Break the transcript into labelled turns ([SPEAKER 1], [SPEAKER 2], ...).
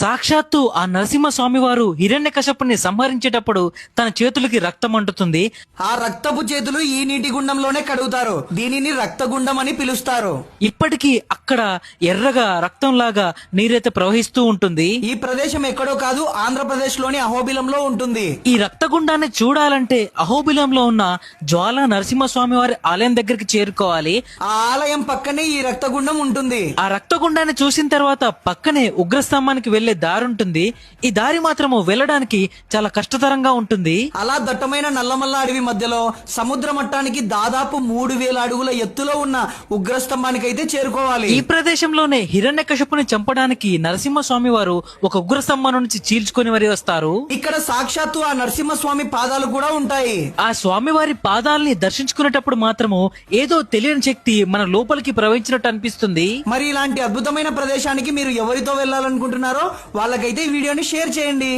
[SPEAKER 1] సాక్షాత్తు ఆ నరసింహస్వామి వారు హిరణ్య కశపుని సంహరించేటప్పుడు తన చేతులకి రక్తం అంటుతుంది.
[SPEAKER 2] ఆ రక్తపు చేతులు ఈ నీటి గుండంలోనే కడుగుతారు. దీనిని రక్తగుండం అని పిలుస్తారు.
[SPEAKER 1] ఇప్పటికీ అక్కడ ఎర్రగా రక్తంలాగా నీరైతే ప్రవహిస్తూ ఉంటుంది.
[SPEAKER 2] ఈ ప్రదేశం ఎక్కడో కాదు ఆంధ్రప్రదేశ్లోని అహోబిలంలో ఉంటుంది.
[SPEAKER 1] ఈ రక్తగుండాన్ని చూడాలంటే అహోబిలంలో ఉన్న జ్వాల నరసింహస్వామి వారి ఆలయం దగ్గరికి చేరుకోవాలి.
[SPEAKER 2] ఆ ఆలయం పక్కనే ఈ రక్తగుండం ఉంటుంది.
[SPEAKER 1] ఆ రక్తగుండాన్ని చూసిన తర్వాత పక్కనే ఉగ్రస్తంభానికి వెళ్ళే దారి ఉంటుంది. ఈ దారి మాత్రము వెళ్ళడానికి చాలా కష్టతరంగా ఉంటుంది.
[SPEAKER 2] అలా దట్టమైన నల్లమల్ల అడవి మధ్యలో సముద్ర మట్టానికి దాదాపు మూడు వేల అడుగుల ఎత్తులో ఉన్న ఉగ్రస్తంభానికి అయితే చేరుకోవాలి.
[SPEAKER 1] ఈ ప్రదేశంలోనే హిరణ్య కశపుని చంపడానికి నరసింహస్వామి వారు ఒక ఉగ్రస్తంభం నుంచి చీల్చుకొని మరి వస్తారు.
[SPEAKER 2] ఇక్కడ సాక్షాత్తు ఆ నరసింహస్వామి పాదాలు కూడా ఉంటాయి.
[SPEAKER 1] ఆ స్వామివారి పాదాలని దర్శించుకునేటప్పుడు మాత్రము ఏదో తెలియని శక్తి మన లోపలికి ప్రవహించినట్టు అనిపిస్తుంది.
[SPEAKER 2] మరి ఇలాంటి అద్భుతమైన ప్రదేశానికి మీరు ఎవరితో వెళ్ళాలనుకుంటున్నారో వాళ్ళకైతే ఈ వీడియోని షేర్ చేయండి.